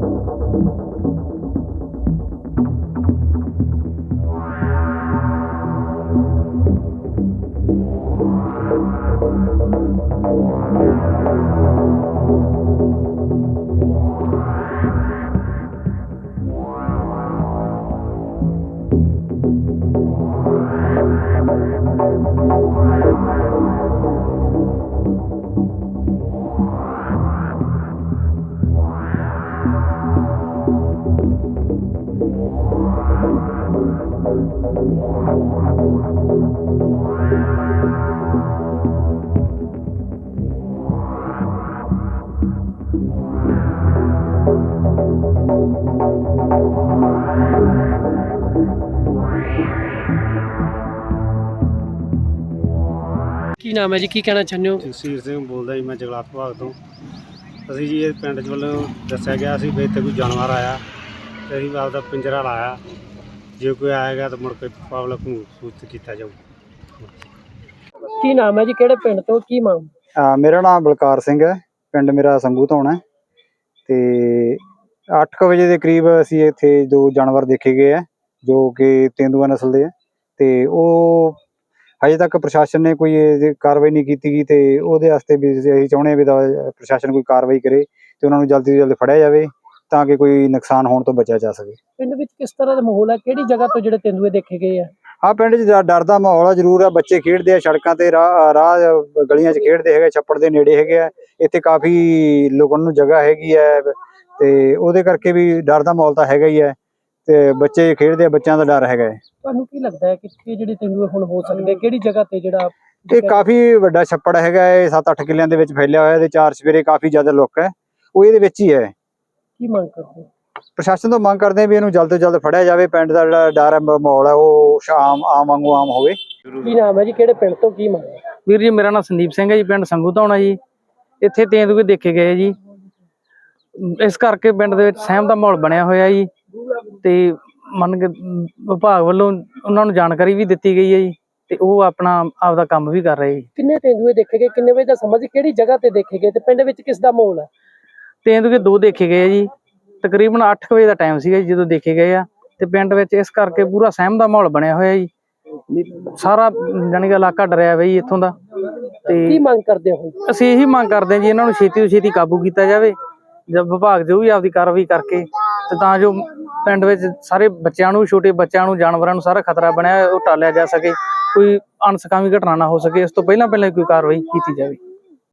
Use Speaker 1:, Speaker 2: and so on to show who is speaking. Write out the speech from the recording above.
Speaker 1: Thank ਕੀ ਨਾਮ ਹੈ ਜੀ? ਕੀ ਕਹਿਣਾ ਚਾਹੁੰਦੇ ਹੋ?
Speaker 2: ਜਗਸੀਰ ਸਿੰਘ ਬੋਲਦਾ ਜੀ, ਮੈਂ ਜਗਲਾਤ ਵਿਭਾਗ ਤੋਂ। ਅਸੀਂ ਜੀ ਇਹ ਪਿੰਡ 'ਚ ਵੱਲੋਂ ਦੱਸਿਆ ਗਿਆ ਸੀ ਵੀ ਇੱਥੇ ਕੋਈ ਜਾਨਵਰ ਆਇਆ ਤੇ ਅਸੀਂ ਆਪਦਾ ਪਿੰਜਰਾ ਲਾਇਆ। ਜੇ ਕੋਈ ਆਏਗਾ ਤਾਂ ਮੁੜ ਕੇ ਪਬਲਿਕ ਨੂੰ ਸੂਚਿਤ ਕੀਤਾ ਜਾਊ।
Speaker 1: ਕੀ ਨਾਮ ਹੈ ਜੀ? ਕਿਹੜੇ ਪਿੰਡ ਤੋਂ? ਕੀ ਮੰਗ?
Speaker 3: ਅਹ ਮੇਰਾ ਨਾਮ ਬਲਕਾਰ ਸਿੰਘ ਹੈ। ਪਿੰਡ ਮੇਰਾ ਸੰਗੂ ਧੌਣਾ ਹੈ। ਤੇ 8:00 ਵਜੇ ਦੇ ਕਰੀਬ ਅਸੀਂ ਇੱਥੇ ਦੋ ਜਾਨਵਰ ਦੇਖੇ ਗਏ ਆ ਜੋ ਕਿ ਤੇਂਦੂਆ ਨਸਲ ਦੇ ਆ ਤੇ ਉਹ ਹਜੇ ਤੱਕ ਪ੍ਰਸ਼ਾਸਨ ਨੇ ਕੋਈ ਇਹਦੀ ਕਾਰਵਾਈ ਨਹੀਂ ਕੀਤੀ ਗਈ ਤੇ ਉਹਦੇ ਵਾਸਤੇ ਵੀ ਅਸੀਂ ਚਾਹੁੰਦੇ ਹਾਂ ਵੀ ਦਾ- ਪ੍ਰਸ਼ਾਸਨ ਕੋਈ ਕਾਰਵਾਈ ਕਰੇ ਤੇ ਉਹਨਾਂ ਨੂੰ ਜਲਦੀ ਤੋਂ ਜਲਦੀ ਫੜਿਆ ਜਾਵੇ। ਤਾਂ ਕਿ ਕੋਈ ਨੁਕਸਾਨ ਹੋਣ ਤੋਂ ਬਚਿਆ ਜਾ ਸਕੇ।
Speaker 1: ਪਿੰਡ ਵਿੱਚ ਕਿਸ ਤਰ੍ਹਾਂ ਦਾ ਮਾਹੌਲ ਹੈ? ਕਿਹੜੀ ਜਗ੍ਹਾ ਤੋਂ ਜਿਹੜੇ ਤੇਂਦੂਏ ਦੇਖੇ ਗਏ ਆ?
Speaker 3: ਹਾਂ ਪਿੰਡ 'ਚ ਡਰ- ਡਰ ਦਾ ਮਾਹੌਲ ਆ ਜ਼ਰੂਰ ਆ। ਬੱਚੇ ਖੇਡਦੇ ਆ ਸੜਕਾਂ ਤੇ ਰਾਹ ਰਾਹ ਗਲੀਆਂ 'ਚ ਖੇਡਦੇ ਹੈਗੇ ਛੱਪੜ ਦੇ ਨੇੜੇ ਹੈਗੇ ਆ। ਇੱਥੇ ਕਾਫੀ ਲੁਕਣ ਨੂੰ ਜਗ੍ਹਾ ਹੈਗੀ ਹੈ ਤੇ ਉਹਦੇ ਕਰਕੇ ਵੀ ਡਰ ਦਾ ਮਾਹੌਲ ਤਾਂ ਹੈਗਾ ਹੀ ਹੈ ਤੇ ਬੱਚੇ ਖੇਡਦੇ ਆ ਬੱਚਿਆਂ ਦਾ ਡਰ ਹੈਗਾ ਹੈ
Speaker 1: ਤੁਹਾਨੂੰ ਕੀ ਲੱਗਦਾ ਹੈ ਕਿ ਇਹ ਜਿਹੜੇ ਤੇਂਦੂਏ ਹੁਣ ਹੋ ਸਕਦੇ ਕਿਹੜੀ ਜਗ੍ਹਾ ਤੇ ਜਿਹੜਾ
Speaker 3: ਇਹ ਕਾਫੀ ਵੱਡਾ ਛੱਪੜ ਹੈਗਾ ਹੈ 7-8 ਕਿੱਲਿਆਂ ਦੇ ਵਿੱਚ ਫੈਲਿਆ ਹੋਇਆ ਤੇ ਚਾਰ ਸਵੇਰੇ ਕਾਫੀ ਜ਼ਿਆਦਾ ਲੁੱਕ ਹੈ। ਉਹ ਇਹਦੇ ਵਿੱਚ ਹੀ ਹੈ।
Speaker 1: ਕੀ ਮੰਗ ਕਰਦੇ ਹੋ?
Speaker 3: ਪ੍ਰਸ਼ਾਸਨ ਤੋਂ ਮੰਗ ਕਰਦੇ ਆ ਵੀ ਇਹਨੂੰ ਜਲਦ ਤੋਂ ਜਲਦ ਫੜਿਆ ਜਾਵੇ ਪਿੰਡ ਦਾ ਜਿਹੜਾ ਡਰ ਹੈ, ਮਾਹੌਲ ਹੈ ਉਹ ਸ਼ਾਮ ਆਮ ਵਾਂਗੂ ਆਮ ਹੋਵੇ।
Speaker 1: ਕੀ ਨਾਮ ਹੈ ਜੀ? ਕਿਹੜੇ ਪਿੰਡ ਤੋਂ ਕੀ ਮੰਗ
Speaker 4: ਵੀਰ ਜੀ ਮੇਰਾ ਨਾਮ ਸੰਦੀਪ ਸਿੰਘ ਹੈ ਜੀ ਪਿੰਡ ਸੰਗੂ ਧੌਣਾ ਜੀ। ਇੱਥੇ ਤੇਂਦੂਏ ਦੇਖੇ ਗਏ ਜੀ। ਇਸ ਕਰਕੇ ਪਿੰਡ ਦੇ ਵਿੱਚ ਸਹਿਮ ਦਾ ਮਾਹੌਲ ਬਣਿਆ ਹੋਇਆ ਜੀ। ਤੇ ਮੰਨ ਕੇ ਵਿਭਾਗ ਵੱਲੋਂ ਉਹਨਾਂ ਨੂੰ ਜਾਣਕਾਰੀ ਵੀ ਦਿੱਤੀ ਗਈ ਹੈ ਜੀ। ਤੇ ਉਹ ਆਪਣਾ ਆਪਦਾ ਕੰਮ ਵੀ ਕਰ ਰਹੇ ਜੀ।
Speaker 1: ਕਿੰਨੇ ਤੇਂਦੂਏ ਦੇਖੇ ਗਏ ਕਿੰਨੇ ਵਜੇ ਦਾ ਸਮਾਂ ਸੀ ਕਿਹੜੀ ਜਗ੍ਹਾ ਤੇ ਦੇਖੇ ਗਏ ਤੇ ਪਿੰਡ ਵਿੱਚ ਕਿਸ ਦਾ ਮਾਹੌਲ ਹੈ?
Speaker 4: ਤੇਂਦੂਏ ਦੋ ਦੇਖੇ ਗਏ ਆ ਜੀ। ਤਕਰੀਬਨ 8 ਵਜੇ ਦਾ ਟਾਈਮ ਸੀਗਾ ਜੀ ਜਦੋਂ ਦੇਖੇ ਗਏ ਆ। ਤੇ ਪਿੰਡ ਵਿੱਚ ਇਸ ਕਰਕੇ ਪੂਰਾ ਸਹਿਮ ਦਾ ਮਾਹੌਲ ਬਣਿਆ ਹੋਇਆ ਜੀ। ਸਾਰਾ ਜਾਣੀ ਕਿ ਇਲਾਕਾ ਡਰਿਆ ਜੀ ਇੱਥੋਂ ਦਾ। ਤੇ
Speaker 1: ਕੀ ਮੰਗ ਕਰਦੇ ਹੋ
Speaker 4: ਅਸੀਂ ਇਹੀ ਮੰਗ ਕਰਦੇ ਹਾਂ ਜੀ ਇਹਨਾਂ ਨੂੰ ਛੇਤੀ ਤੋਂ ਛੇਤੀ ਕਾਬੂ ਕੀਤਾ ਜਾਵੇ। ਜਦ ਵਿਭਾਗ ਜੋ ਵੀ ਆਪਦੀ ਕਾਰਵਾਈ ਕਰਕੇ ਤੇ ਤਾਂ ਜੋ ਪਿੰਡ ਵਿੱਚ ਸਾਰੇ ਬੱਚਿਆਂ ਨੂੰ ਛੋਟੇ ਬੱਚਿਆਂ ਨੂੰ ਜਾਨਵਰਾਂ ਨੂੰ ਸਾਰਾ ਖਤਰਾ ਬਣਿਆ ਉਹ ਟਾਲਿਆ ਜਾ ਸਕੇ। ਕੋਈ ਅਣਸਕਾਮੀ ਘਟਨਾ ਨਾ ਹੋ ਸਕੇ। ਇਸ ਤੋਂ ਪਹਿਲਾਂ ਪਹਿਲਾਂ ਕੋਈ ਕਾਰਵਾਈ ਕੀਤੀ ਜਾਵੇ।